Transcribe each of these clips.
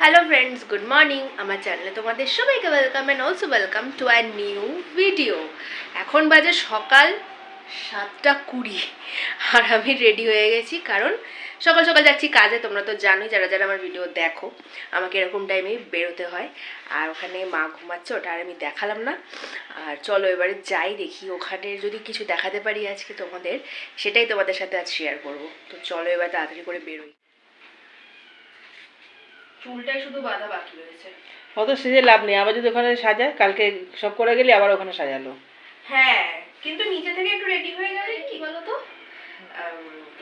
Hello friends good morning আমার চ্যানেলে তোমাদের সবাইকে welcome and also welcome to our new video এখন বাজে সকাল সাতটা কুড়ি। আর আমি রেডি হয়ে গেছি কারণ সকাল সকাল যাচ্ছি কাজে, তোমরা তো জানোই, যারা যারা আমার ভিডিও দেখো, আমাকে এরকম টাইমেই বেরোতে হয়। আর ওখানে মা ঘুমাচ্ছে, ওটা আর আমি দেখালাম না। আর চলো এবারে যাই দেখি, ওখানে যদি কিছু দেখাতে পারি আজকে তোমাদের, সেটাই তোমাদের সাথে আজ শেয়ার করব। তো চলো এবার তাড়াতাড়ি করে বেরোই। চুলটাই শুধু বাঁধা বাকি রয়েছে। অত সেজে লাভ নেই আবার যদি ওখানে সাজায় কালকে সব করে গেলে আবার ওখানে সাজালো। হ্যাঁ কিন্তু নিজে থেকে একটু রেডি হয়ে গেলে কি বলতো?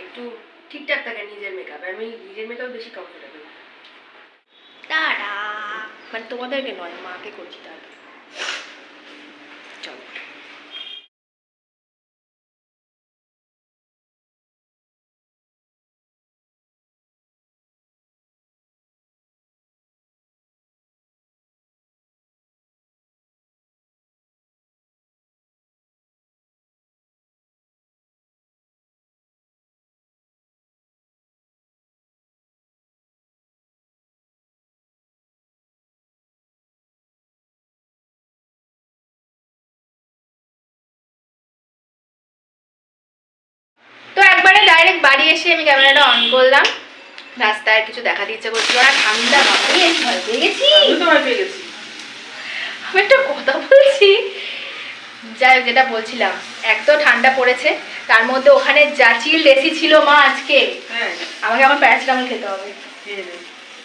একটু ঠিকঠাক থাকে নিজের মেকআপ আমি নিজের মেকআপ বেশি কমফোর্টেবল টাটা! মানে তোমাদেরকে নয় মাকে করছি টাটা। বাড়ি এসে আমি ক্যামেরাটা অন করলাম। রাস্তায় কিছু দেখাতে ইচ্ছে করছিল আর ঠান্ডা আমি ভয় পেয়ে গেছি। আমি তো ভয় পেয়ে গেছি। আমি একটা কথা বলছি। যাই যেটা বলছিলাম এক তো ঠান্ডা পড়েছে তার মধ্যে ওখানে যা চিল এসি ছিল মা আজকে হ্যাঁ। আমাকে আমার প্যারাসিটামল খেতে হবে।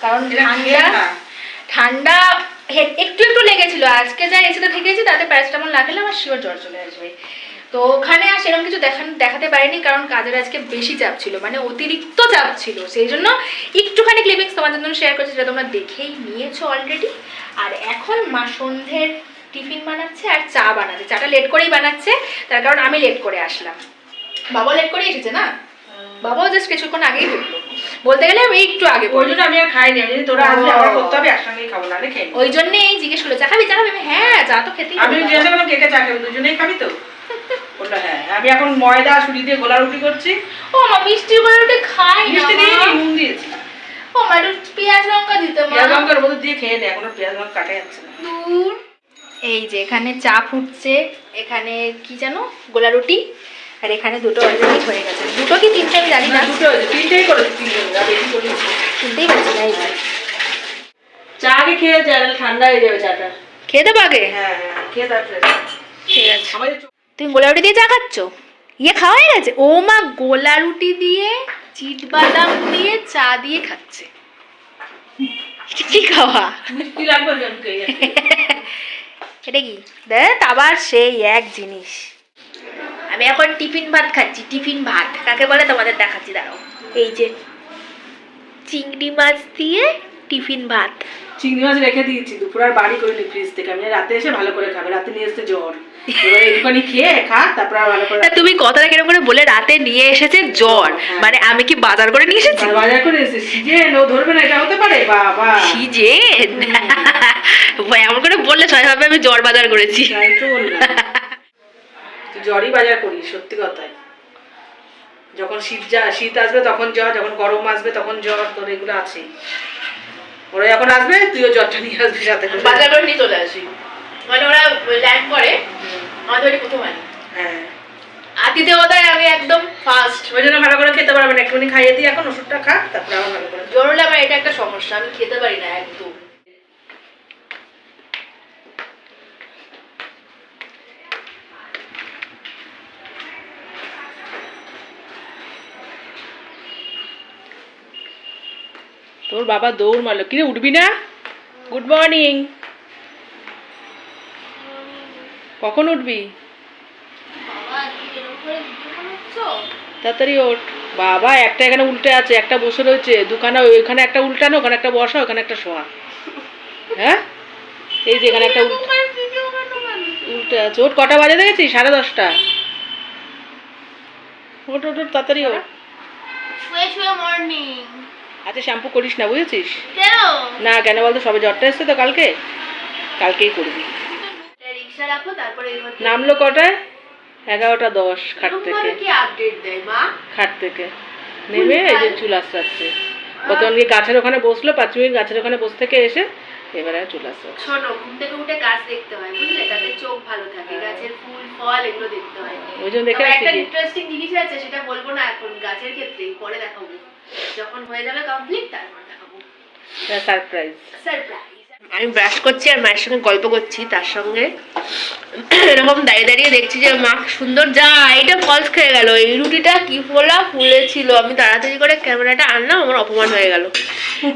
কারণ ঠান্ডা ঠান্ডা একটু একটু লেগেছিল আজকে যা এসিতে থেকেছি তাতে প্যারাসিটামল না খেলে আমার শিওর জ্বর চলে আসবে। তো ওখানে আর সেরকম কিছু দেখান দেখাতে পারিনি কারণ কাজের আজকে বেশি চাপ ছিল মানে অতিরিক্ত চাপ ছিল। সেই জন্য একটুখানি ক্লিপিংস তোমাদের জন্য শেয়ার করছি যেটা তোমরা দেখেই নিয়েছো অলরেডি আর এখন মা সন্ধ্যের টিফিন বানাচ্ছে আর চা বানাচ্ছে। চাটা লেট করেই বানাচ্ছে তার কারণ আমি লেট করে আসলাম। বাবা লেট করে এসেছে না? বাবাও জাস্ট কিছুক্ষণ আগেই ঢুকলো। বলতে গেলে আমি একটু আগে ওই জন্য আমি আর খাইনি আমি জানি তোরা আসলে আমার করতে হবে একসঙ্গেই খাব না খেয়ে ওই জন্যই জিজ্ঞেস করল চা খাবি চা খাবি? হ্যাঁ চা তো খেতেই আমি জিজ্ঞাসা। করলাম কে কে চা খাবি দুজনেই খাবি তো? বলল হ্যাঁ আমি এখন ময়দা সুজি দিয়ে গোলা রুটি করছি। ও মা মিষ্টি করে ওটা খাই মিষ্টি দিয়ে নুন দিয়েছি। ও মা একটু পেঁয়াজ লঙ্কা দিতে মা। পেঁয়াজ লঙ্কার মধ্যে দিয়ে খেয়ে নে এখনও পেঁয়াজ লঙ্কা কাটা যাচ্ছে না। দূর। এই যে এখানে চা ফুটছে এখানে কি জানো? গোলা রুটি। আর এখানে দুটো অলরেডি হয়ে গেছে। দুটো কি তিনটে আমি জানি না। দুটো হয়েছে তিনটেই বেশি তিনটেই না? চা আগে খেয়ে যা ঠান্ডা হয়ে যাবে চাটা। খেয়ে দেবো আগে? হ্যাঁ হ্যাঁ খেয়ে তারপরে। ঠিক আছে। আমাদের তুমি গোলা রুটি দিয়ে চা খাচ্ছ? ইয়ে খাওয়া হয়ে গেছে? ও মা গোলা রুটি দিয়ে চিট বাদাম দিয়ে চা দিয়ে খাচ্ছে। কি খাওয়া? এটা কি? দেখ আবার সেই এক জিনিস। আমি এখন টিফিন ভাত খাচ্ছি টিফিন ভাত। কাকে বলে? তোমাদের দেখাচ্ছি দাঁড়াও। এই যে চিংড়ি মাছ দিয়ে টিফিন ভাত। চিংড়ি মাছ রেখে দিয়েছি দুপুর আর বাড়ি করিনি ফ্রিজ থেকে। আমি রাতে এসে ভালো করে খাবে রাতে নিয়ে এসেছে জ্বর। করে তুমি কথাটা কীরকম করে বলে রাতে নিয়ে এসেছে জ্বর? হ্যাঁ। মানে আমি কি বাজার করে নিয়ে এসেছি? বাজার করে এসেছি ধরবে না এটা হতে পারে বাবা। কি এমন করে বললে সবাই ভাবে আমি জ্বর বাজার করেছি। জ্বরই বাজার করিস সত্যি কথাই। যখন শীত যা শীত আসবে তখন জ্বর যখন গরম আসবে তখন জ্বর তোর এগুলো আছেই। ওরা যখন আসবে তুইও জ্বরটা নিয়ে আসবি সাথে করে। বাজার করে নিয়ে চলে আসি। মানে ওরা ল্যান্ড করে আমাদের বাড়ি প্রথম আনি হ্যাঁ। আতিথেয়তায় আমি একদম ফার্স্ট ওই জন্য ভালো করে খেতে পারবে না একটুখানি খাইয়ে দিই এখন ওষুধটা খা তারপরে আমার ভালো করে জ্বর হলে আমার এটা একটা সমস্যা আমি খেতে পারি না একদম। তোর বাবা দৌড় মারলো। কিরে উঠবি না? গুড মর্নিং কখন উঠবি? তাড়াতাড়ি ওঠ। বাবা একটা এখানে উল্টে আছে একটা বসে রয়েছে। দুখানা ওইখানে একটা উল্টানো ওখানে একটা বসা ওখানে একটা শোয়া। হ্যাঁ? এই যে এখানে একটা উল্টে উল্টে আছে। ওট কটা বাজে দেখেছি সাড়ে দশটা। ওট ওট তাড়াতাড়ি ওঠ। শুয়ে শুয়ে মর্নিং আচ্ছা শ্যাম্পু করিস না বুঝেছিস? না কেন বলতো সবে জ্বরটা এসছে তো কালকে। কালকেই করবি। নামলো কটায়? এগারোটা দশ খাট থেকে। খাট থেকে। নেমে এই যে চুল আসাচ্ছে কতক্ষণ গিয়ে গাছের ওখানে বসল পাঁচ মিনিট গাছের ওখানে বসে থেকে এসে এবারে চলে আসলো শোনো ঘুম থেকে উঠে গাছ দেখতে হয় বুঝলে? তাতে চোখ ভালো থাকে গাছের ফুল ফল এগুলো দেখতে হয়। ওই জন্য দেখে একটা ইন্টারেস্টিং জিনিস আছে সেটা বলব না এখন গাছের ক্ষেত্রে পরে দেখাবো। যখন হয়ে যাবে কমপ্লিট তারপর দেখাবো। সারপ্রাইজ সারপ্রাইজ আমি ব্রাশ করছি আর মায়ের সঙ্গে গল্প করছি তার সঙ্গে। এরকম দাঁড়িয়ে দাঁড়িয়ে দেখছি যে মা সুন্দর। যা এটা ফলস খেয়ে গেল। এই রুটিটা কি ফোলা ফুলেছিল। আমি তাড়াতাড়ি করে ক্যামেরাটা আনলাম আমার অপমান হয়ে গেল।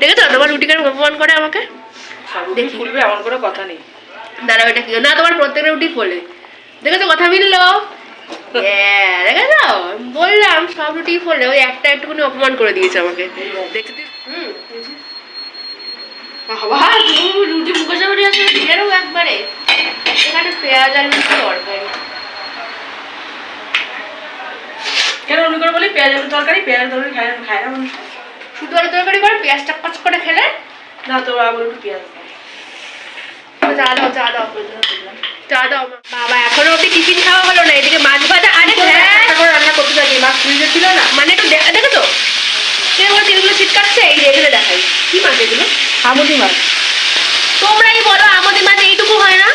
দেখেছ তোমার রুটি কেন অপমান করে আমাকে? দেখি। খুলবে এমন কোনো কথা নেই। দাঁড়াও এটা কি? না তোমার প্রত্যেকটা রুটি ফোলে। দেখেছ কথা মিললো বললাম, সব রুটি ফোলে ওই একটা একটুখানি অপমান করে দিয়েছে আমাকে। তরকারি পেঁয়াজ আলুর তরকারি পেঁয়াজ খায় খায় করে খেলে? না তো আবার একটু পেঁয়াজ। দাও। দাও দাও মা। বাবা এখনও অব্দি টিফিন খাওয়া হলো না এদিকে মাছ ভাজা আরে হ্যাঁ। একটা করে রান্না করতে থাকি মাছ ফ্রিজে ছিল না। মানে একটু দেখো তো কে ছিটকাচ্ছে এই এগুলো দেখাই। কি মাছ এগুলো? আমুদি মাছ। তোমরাই বলো আমাদের মাঝে এইটুকু হয় না?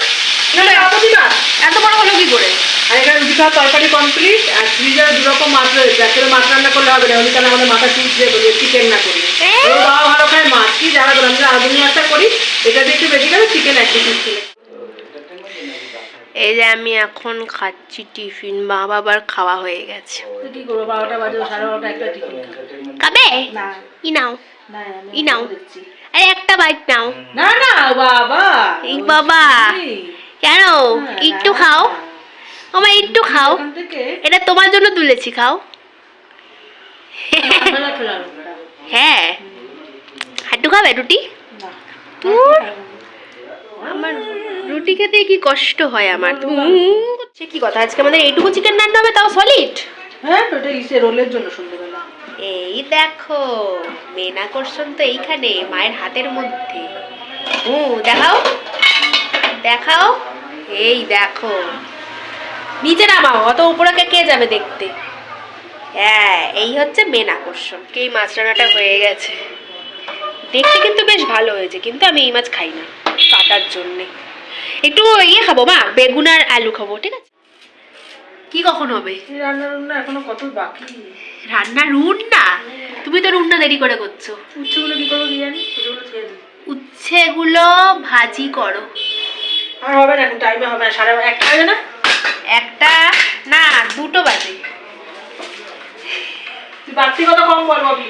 আমুদি মাছ। এত বড় হলো কি করে? আর এখানে রুটি খাওয়ার তরকারি কমপ্লিট আর ফ্রিজে দু রকম মাছ রয়েছে। একটা মাছ রান্না করলে হবে না ওই কারণে আমাদের মাথা চুপ দিয়ে বলি চিকেন না করি। বাবা ভালো খায় মাছ কি যারা আমরা আগুন মাছটা করি এটা দিয়ে একটু বেশি গেলে চিকেন এক পিস এই যে আমি এখন খাচ্ছি টিফিন মা বাবার খাওয়া হয়ে গেছে। কি করব? বারোটা বাজে সাড়ে বারোটা একটা টিফিন খাবে? না। ই নাও। ই নাও। আরে একটা বাইট নাও। না না বাবা। এই বাবা। কেন? একটু খাও। আমার একটু খাও। এটা তোমার জন্য তুলেছি খাও। হ্যাঁ। হাড্ডু খাবে রুটি? আমার রুটি খেতে কি কষ্ট হয় আমার? করছে কি কথা? আজকে আমাদের এইটুকু চিকেন রান্না হবে তাও সলিড হ্যাঁ এটা ইসে রোলের জন্য সন্ধ্যেবেলা। এই দেখো মেন আকর্ষণ তো এইখানে মায়ের হাতের মধ্যে। ও দেখাও। দেখাও। এই দেখো। নিচে নামাও অত উপরে কে কে যাবে দেখতে? হ্যাঁ এই হচ্ছে মেন আকর্ষণ এই মাছ রান্নাটা হয়ে গেছে। দেখতে কিন্তু বেশ ভালো হয়েছে কিন্তু আমি এই মাছ খাই না কাটার জন্যে। একটু ইয়ে খাব মা বেগুন আর আলু খাব ঠিক আছে? কি কখন হবে? রান্না রান্না এখনও কত বাকি? রান্না রুন না তুমি তো রুনটা দেরি করে করছ। উচ্ছেগুলো কি করব কি জানি? উচ্ছেগুলো খেয়ে দিই। উচ্ছেগুলো ভাজি করো। আর হবে না টাইমে হবে না সাড়ে একটা বাজে না? একটা? না দুটো বাজে। তুই বাড়তি কথা কম বল ববি।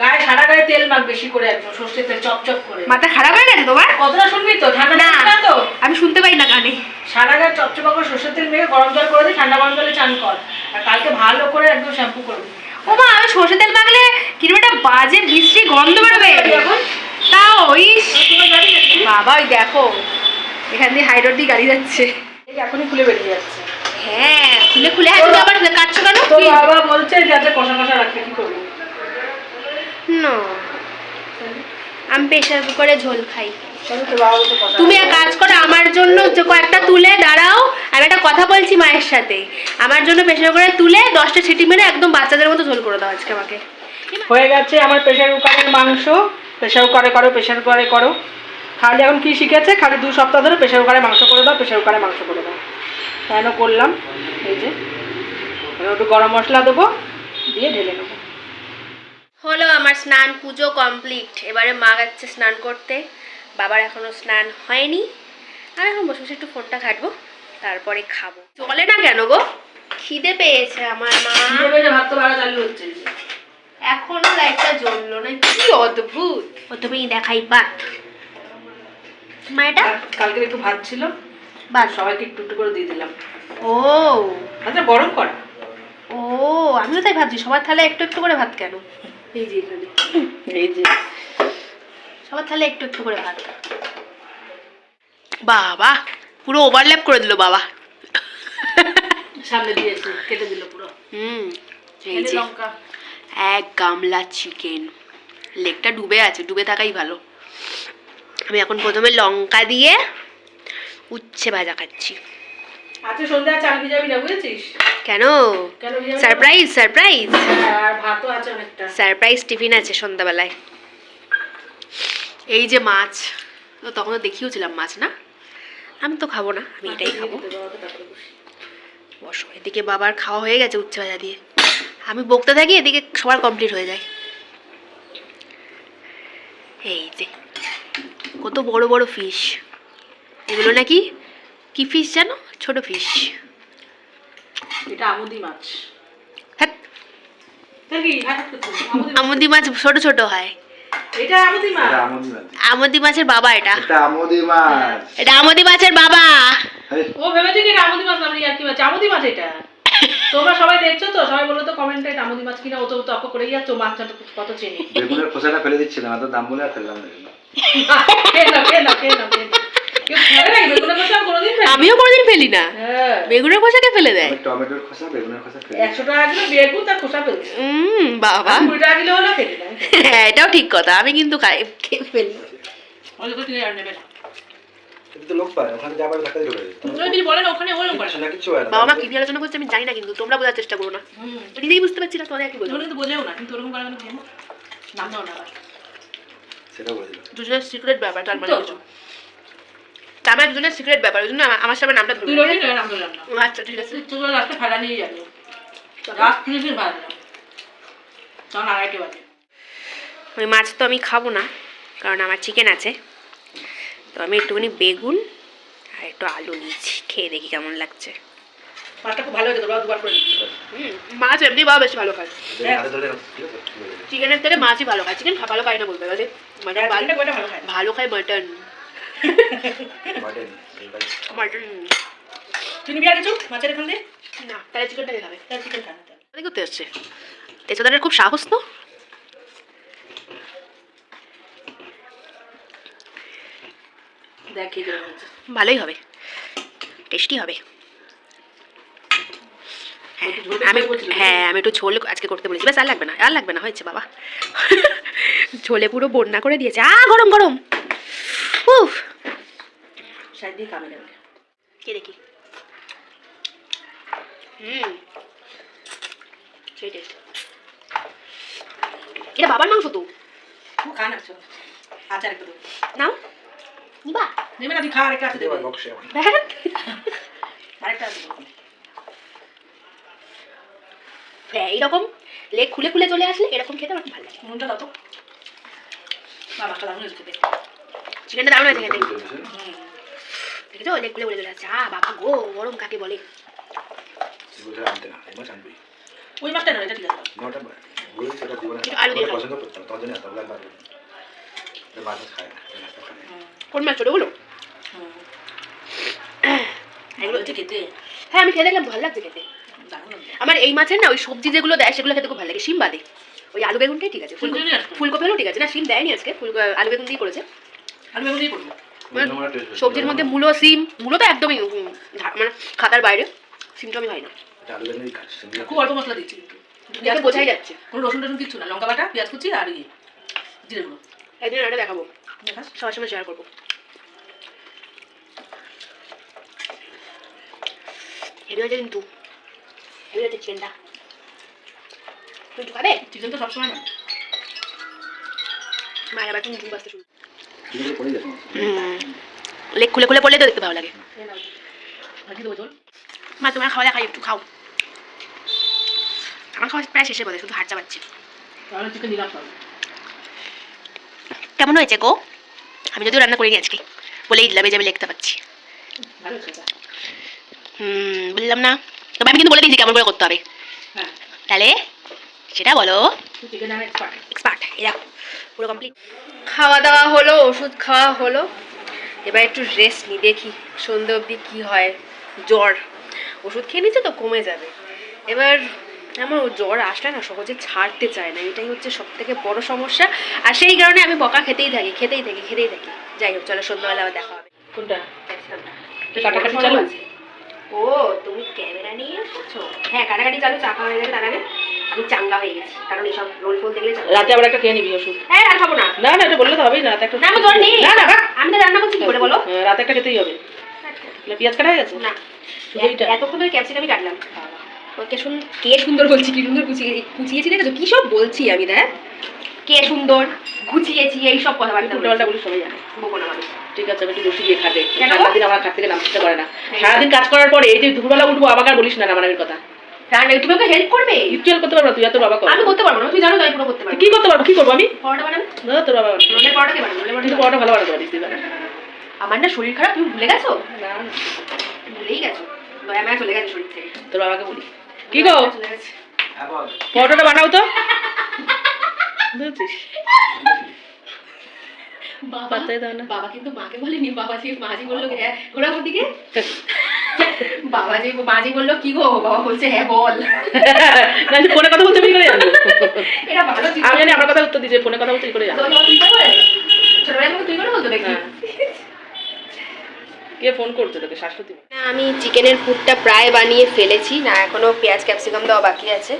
গায়ে সারা গায়ে তেল মাখ বেশি করে একদম সর্ষের তেল চপ চপ করে। মাথা খারাপ হয়ে গেছে তোমার? কতটা শুনবি তো? ঠান্ডা না। তো? আমি শুনতে পাই না কানে সারা গায়ে চপচপা করে সর্ষের তেল মেখে গরম জল করে দিই ঠান্ডা গরম জলে চান কর। আর কালকে ভালো করে একদম শ্যাম্পু করবি ও মা আমি সর্ষে তেল মাখলে কীরকম একটা বাজে বিশ্রী গন্ধ বেরোবে। তাও গাড়ি বাবা ওই দেখো এখান দিয়ে হাই রোড দিয়ে গাড়ি যাচ্ছে। এই এখনই খুলে বেরিয়ে যাচ্ছে। হ্যাঁ খুলে খুলে আবার কাটছো কেন? বাবা বলছে যাতে কষা কষা রাখতে কি করবি? না আমি প্রেশার কুকারে ঝোল খাই। তুমি এক কাজ করো, আমার জন্য কয়েকটা তুলে দাঁড়াও, আমি একটা কথা বলছি মায়ের সাথে। আমার জন্য প্রেশার কুকারে তুলে দশটা সিটি মেরে একদম বাচ্চাদের মতো ঝোল করে দাও আজকে আমাকে। হয়ে গেছে আমার প্রেশার কুকারের মাংস। প্রেশার কুকারে করো প্রেশার কুকারে করো। খালি এখন কি শিখেছে? খালি দু সপ্তাহ ধরে প্রেশার কুকারে মাংস করে দাও প্রেশার কুকারে মাংস করে দাও। কেন করলাম? এই যে একটু গরম মশলা দেবো, দিয়ে ঢেলে নেব। হলো আমার স্নান পুজো কমপ্লিট এবারে মা যাচ্ছে স্নান করতে। বাবার এখনও স্নান হয়নি। আমি এখন বসে বসে একটু ফোনটা ঘাটবো তারপরে খাব। চলে না কেন গো? খিদে পেয়েছে আমার মা। ভাত তো বাড়া চালু হচ্ছে। এখনও লাইটটা জ্বললো না। কি অদ্ভুত! প্রথমেই দেখাই বাত মা এটা? আর কালকে একটু ভাত ছিল। বাত সবাইকে একটু একটু করে দিয়ে দিলাম। ও। আচ্ছা গরম করা। ও আমিও তাই ভাবছি সবার থালে একটু একটু করে ভাত কেন? এই যে এখানে এই যে। সবার থালে একটু একটু করে ভাত। বাবা পুরো ওভারল্যাপ করে দিল বাবা। সামনে দিয়েছে কেটে দিল পুরো। হুম এই যে। এক গামলা চিকেন লেগটা ডুবে আছে ডুবে থাকাই ভালো। আমি এখন প্রথমে লঙ্কা দিয়ে উচ্ছে ভাজা খাচ্ছি। আজকে সন্ধ্যায় চাল ভিজাবি না বুঝেছিস? কেন? Surprise surprise. আর ভাতও আছে অনেকটা। সারপ্রাইজ টিফিন আছে সন্ধ্যাবেলায়। এই যে মাছ তো তখন তো দেখিয়েছিলাম মাছ না? আমি তো খাব না আমি এটাই খাব। বসো। এদিকে বাবার খাওয়া হয়ে গেছে উচ্ছে ভাজা দিয়ে। আমি বকতে থাকি এদিকে সবার কমপ্লিট হয়ে যায়। এই যে কত বড় বড় ফিশ এগুলো নাকি কি ফিশ জানো? ছোট ফিশ এটা আমুদি মাছ। হ্যাঁ। হ্যাঁ, হ্যাঁ? আমুদি মাছ। ছোট ছোট হয়। এটা আমুদি মাছ। এটা আমুদি মাছের বাবা এটা। এটা আমোদি মাছ। এটা আমুদি মাছের বাবা। ও ভেবেছে কি এটা আমুদি মাছ আমি আর কি মাছ? আমুদি মাছ এটা। তোমরা সবাই দেখছ তো? সবাই বলো তো কমেন্টে এটা আমুদি মাছ কিনা ও তো তর্ক করেই যাচ্ছ মাছটা তো কত চেনি। বেগুনের খোসাটা ফেলে দিচ্ছিলাম এত দাম বলে আর ফেললাম না এগুলো। খেয়ে নাও, খেয়ে আমিও কোনোদিন ফেলি না হ্যাঁ। বেগুনের খোসাকে ফেলে দেয়। টমেটোর খোসা বেগুনের খোসা ফেলে একশো টাকা কিলো বেগুন তার খোসা ফেলছে উম বাবা। কুড়ি টাকা কিলো হলো ফেলি না হ্যাঁ এটাও ঠিক কথা। আমি কিন্তু খাই খেয়ে ফেলি। ওই তো আর নেবে না হয় বাবা কি আলোচনা করছে আমি জানি না কিন্তু তোমরা বোঝার চেষ্টা করো না। নিজেই বুঝতে পারছি না তোমাদের কি বলব তোমরা কিন্তু বোঝেও না কিন্তু ওরকম করে আমি খেয়ে নাও। নাম দাও না সেটা বলে দিল দুজনের সিক্রেট ব্যাপার তার মানে কিছু। মানে দুজনের সিক্রেট ব্যাপার ওই জন্য আমার সামনে নামটা তুই ধরবে আচ্ছা ঠিক আছে। তুই ভাড়া নিয়ে যাবে। রাত ভাড়া তখন আড়াইটে বাজে। ওই মাছ তো আমি খাব না কারণ আমার চিকেন আছে। তো আমি একটুখানি বেগুন আর একটু আলু নিয়েছি খেয়ে দেখি কেমন লাগছে। মাছটা খুব ভালো হয়েছে তোমরা দুবার করে মাছ এমনি বাবা বেশি ভালো খায়। চিকেনের থেকে মাছই ভালো খায়। চিকেন ভালো খায় না বলতে গেলে। ভালো খায় মাটন মাছের এখান দিয়ে? না তাহলে চিকেনটাকে খাবে তাহলে। চিকেন খানা করতে আসছে? তেজদারের খুব সাহস তো? ভালোই হবে। টেস্টি হবে। হ্যাঁ আমি হ্যাঁ আমি একটু ঝোল আজকে করতে বলেছি। ব্যাস আর লাগবে না আর লাগবে না হয়েছে বাবা। ঝোলে পুরো বন্যা করে দিয়েছে। আ গরম গরম। উফ। সাইড দিয়ে খাবে যাবে কে দেখি? হুম। সেই টেস্ট এটা বাবার মাংস তো। ও খা না চল। আচার একটু নাও। নিবা। নেবে না তুই খা আরেকটা আছে দেবে। আরেকটা আছে হ্যাঁ এইরকম লেগ খুলে খুলে চলে আসলে এরকম খেতে আমার ভালো লাগে। নুনটা দাও তো। না মাছটা দারুণ হয়েছে খেতে চিকেনটা দারুণ আছে খেতে দেখেছ লেগ খুলে খুলে চলে আসছে আ বাবা গো গরম কাকে বলে। ওই মাছটা নয় এটা ঠিক আছে। কোন মাছ হ্যাঁ আমি খেয়ে দেখলাম ভালো লাগছে খেতে আমার এই মাছের না ওই সবজি যেগুলো দেয় সেগুলো খেতে খুব ভালো লাগে সিম বাদে ওই আলু বেগুনটাই ঠিক আছে ফুলকপি ফুলকপি। হলেও ঠিক আছে না সিম দেয়নি আজকে ফুল আলু বেগুন দিয়ে করেছে আলু বেগুন দিয়ে করব মানে। সবজির মধ্যে মূলো সিম মূলো তো একদমই মানে খাতার বাইরে সিমটা আমি খাই না খুব অল্প মশলা দিচ্ছি কিন্তু। দেখে বোঝাই যাচ্ছে। কোনো রসুন টসুন কিচ্ছু না লঙ্কা বাটা পেঁয়াজ কুচি আর ইয়ে জিরে গুঁড়ো। একদিন এটা দেখাবো। দেখাস। সবার সঙ্গে শেয়ার করব। হেভি হয়েছে কিন্তু হেভি হয়েছে চিকেনটা। তুই একটু খাবে? চিকেন তো সবসময় না মায়ের আবার তুমি বাঁচতে শুরু। লেগ খুলে খুলে পড়লে তো দেখতে ভালো লাগে। মা তোমার খাওয়া দেখাই একটু খাও। আমার খাওয়া প্রায় শুধু হাট চাপাচ্ছি কেমন হয়েছে গো? আমি যদিও রান্না করিনি আজকে বলেই দিলাম এই যে আমি লিখতে ভালো হুম বললাম না। তবে আমি কিন্তু বলে দিয়েছি কেমন করে করতে হবে। হ্যাঁ। তাহলে সেটা বলো। এক্সপার্ট এক্সপার্ট এই দেখো। পুরো কমপ্লিট খাওয়া দাওয়া হলো ওষুধ খাওয়া হলো। এবার একটু রেস্ট নিই দেখি সন্ধে অবধি কী হয়। জ্বর। ওষুধ খেয়ে নিচ্ছে তো কমে যাবে। এবার আমার জ্বর আসলে না সহজে ছাড়তে চায় না। এটাই হচ্ছে সব থেকে বড় সমস্যা। আর সেই কারণে আমি বকা খেতেই থাকি খেতেই থাকি খেতেই থাকি। যাই হোক চলো সন্ধ্যাবেলা আবার দেখা হবে। কোনটা? কাটাকাটি চালু? ও তুমি ক্যামেরা নিয়ে এসেছ? হ্যাঁ কাটাকাটি চালু চাকা হয়ে গেছে তার আগে। আমি চাঙ্গা হয়ে গেছি। কারণ এইসব রোল ফোল দেখলে রাতে আবার একটা খেয়ে নিবি ওষুধ হ্যাঁ আর খাব না। না না এটা বললে তো হবেই না রাতে একটা না আমার জ্বর নেই। না না আমি তো রান্না করছি কি করে বলো? হ্যাঁ, রাতে একটা খেতেই হবে। পেঁয়াজ কাটা হয়ে গেছে? না। এতক্ষণ ধরে ক্যাপসিকামই কাটলাম। কে সুন্দর কে সুন্দর বলছি কি সুন্দর দেখেছ? কি সব বলছি আমি দেখ। কে সুন্দর গুছিয়েছি এই সব কথাবার্তা উল্টো পাল্টা বলি সবাই জানে। বকো না মানুষ ঠিক আছে আমি একটু বসে গিয়ে কেন? সারাদিন আমার খাট থেকে নামতে করে না। সারাদিন কাজ করার পরে এই যে দুপুরবেলা উঠবো আমাকে আর বলিস না রামানের কথা। রান্না তুমি ওকে হেল্প করবে? ইউটিউব করতে পারব না, তুই? আর তোর বাবা কর আমি করতে পারব না। তুই জানো তো আমি পুরো করতে পারব কি করতে পারব? কি করব আমি? পরোটা বানাবে। না তোর বাবা বানাবে। রোলের পরোটা কে বানাবে রোলের পরোটা। ভালো বানাতে পারিস। তুই আমার না শরীর খারাপ তুমি ভুলে গেছো? না, না, ভুলেই গেছো। দয়া মায়া চলে গেছে শরীর থেকে। তোর বাবাকে বলি। কি গো? চলে গেছে। হ্যাঁ পরোটাটা বানাও তো। বুঝছিস? বাবা পাত্তাই দাও না। বাবা কিন্তু মাকে বলেনি বাবা যে মাঝি বলল হ্যাঁ দিকে বাবা যে মাঝি বলল কি গো? বাবা বলছে হ্যাঁ বল। না তুই ফোনে কথা বলতে আমি করে জানব এটা ভালো ছিল আমি জানি আমার কথা উত্তর ফোনে কথা করে? জানব ছোটবেলায় তুই করে বলতো নাকি? হ্যাঁ। কে ফোন করছে তোকে? শাশ্বতী আমি চিকেনের পুরটা প্রায় বানিয়ে ফেলেছি। না এখনও পেঁয়াজ ক্যাপসিকাম দেওয়া বাকি আছে।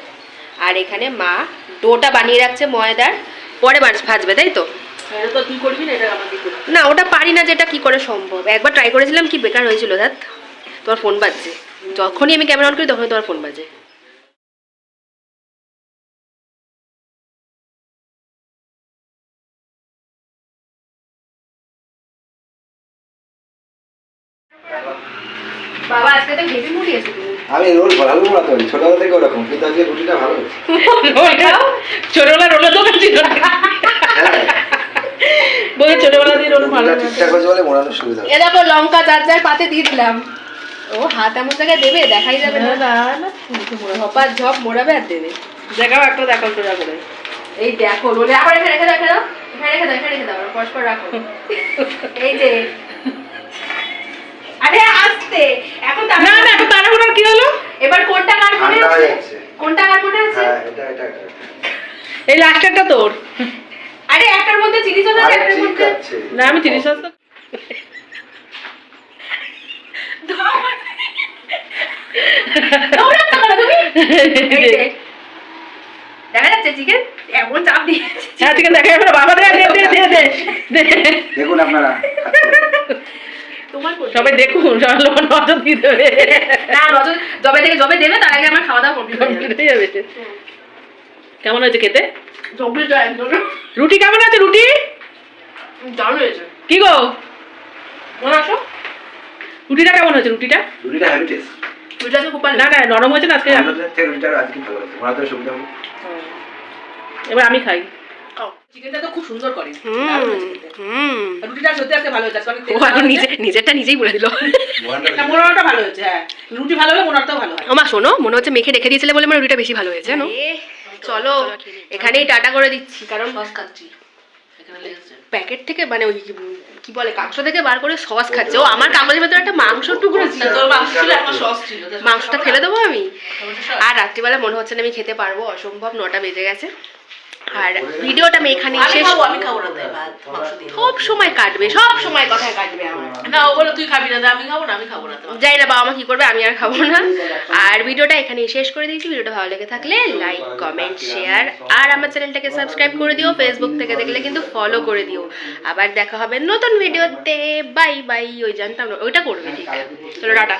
আর এখানে মা ডোটা বানিয়ে রাখছে ময়দার। পরে ভাজবে তাই তো? না এটা আমার কি করবি? না ওটা পারি না যেটা কি করে সম্ভব। একবার ট্রাই করেছিলাম কি বেকার হয়েছিল দেখ তোমার ফোন বাজছে। যখনই আমি ক্যামেরা অন করি তখনই তোমার ফোন বাজে। বাবা আজকে তো হেভি মুড়ি আছে আমি রোল ভালো বানাতে পারি ছোটবেলা থেকে ওরকম কিন্তু আজকে রুটিটা ভালো ছোটবেলা রোলের দোকান ছিল। না হ্যাঁ ছোটবেলা দিয়ে রোল ভালো ঠিকঠাক হয়েছে বলে মোড়ানোর সুবিধা। এ দেখো লঙ্কা চার চার পাতে দিয়ে দিলাম। ও হাত এমন জায়গায় দেবে? দেখাই যাবে না। হপার ঝপ মোড়াবে আর দেবে। দেখাও একটা দেখাও সোজা করে এই দেখো রোলে আবার এখানে রেখে রেখে দাও। এখানে রেখে দাও এখানে রেখে দাও পরস্পর রাখো। এই যে। আরে আস্তে। এখন না না এখন তাড়াহুড়োর কি হলো? এবার কোনটা কার মনে আছে? কোনটা কার মনে আছে? হ্যাঁ এটা এটা এটা। এই লাস্টেরটা তোর। আরে একটার মধ্যে চিনি চলে আরে একটার মধ্যে না আমি। দেখা যাচ্ছে চিকেন এমন চাপ দিয়েছে হ্যাঁ ঠিক আছে দেখা যাবে বাবা দে দে দে দে দে দে দেখুন আপনারা। তোমার সবাই দেখুন সবাই লোক নজর না নজর জবে থেকে জবে দেবে তার আগে আমার খাওয়া দাওয়া কমপ্লিট হয়ে যাবে। কেমন হয়েছে খেতে? রুটি কেমন আছে রুটি? দারুণ হয়েছে। কি গো? মনে আসো। রুটিটা কেমন হয়েছে রুটিটা? রুটিটা হ্যাভি টেস্ট দুইটা খুব ভালো। না না নরম হয়েছে না আজকে? রুটিটা আজকে ভালো হয়েছে। মোড়াতে সুবিধা হবে। এবার আমি খাই। চিকেনটা তো খুব সুন্দর করে। দারুণ হয়েছে খেতে। হুম। রুটিটা সত্যি আজকে ভালো হয়েছে আজকে ও এখন নিজে নিজেরটা নিজেই বলে দিল। না, ভালো হয়েছে হ্যাঁ। রুটি ভালো হলে ভালো হয়। শোনো মনে হচ্ছে মেখে রেখে দিয়েছিলে বলে আমার রুটিটা বেশি ভালো হয়েছে জানো চলো এখানেই টাটা করে দিচ্ছি। কারণ সস খাচ্ছি। প্যাকেট থেকে মানে ওই কি বলে কাঁকড়ো থেকে বার করে সস খাচ্ছে। ও আমার কাগজের ভেতরে একটা মাংস টুকরো ছিল তোর মাংস ছিল আমার সস ছিল। মাংসটা ফেলে দেবো আমি? আর রাত্রিবেলা মনে হচ্ছে না আমি খেতে পারব অসম্ভব নটা বেজে গেছে। আর ভিডিওটা আমি এখানে শেষ আমি খাব না সব সময় কাটবে সব সময় কথায় কাটবে আমার। না ও বলে তুই খাবি না আমি খাব না আমি খাব না জানি না বাবা মা কি করবে আমি আর খাব না। আর ভিডিওটা এখানেই শেষ করে দিয়েছি। ভিডিওটা ভালো লেগে থাকলে লাইক কমেন্ট শেয়ার আর আমার চ্যানেলটাকে সাবস্ক্রাইব করে দিও। ফেসবুক থেকে দেখলে কিন্তু ফলো করে দিও। আবার দেখা হবে নতুন ভিডিওতে। বাই বাই ওই জানতাম না ওইটা করবে ঠিক চলো টাটা।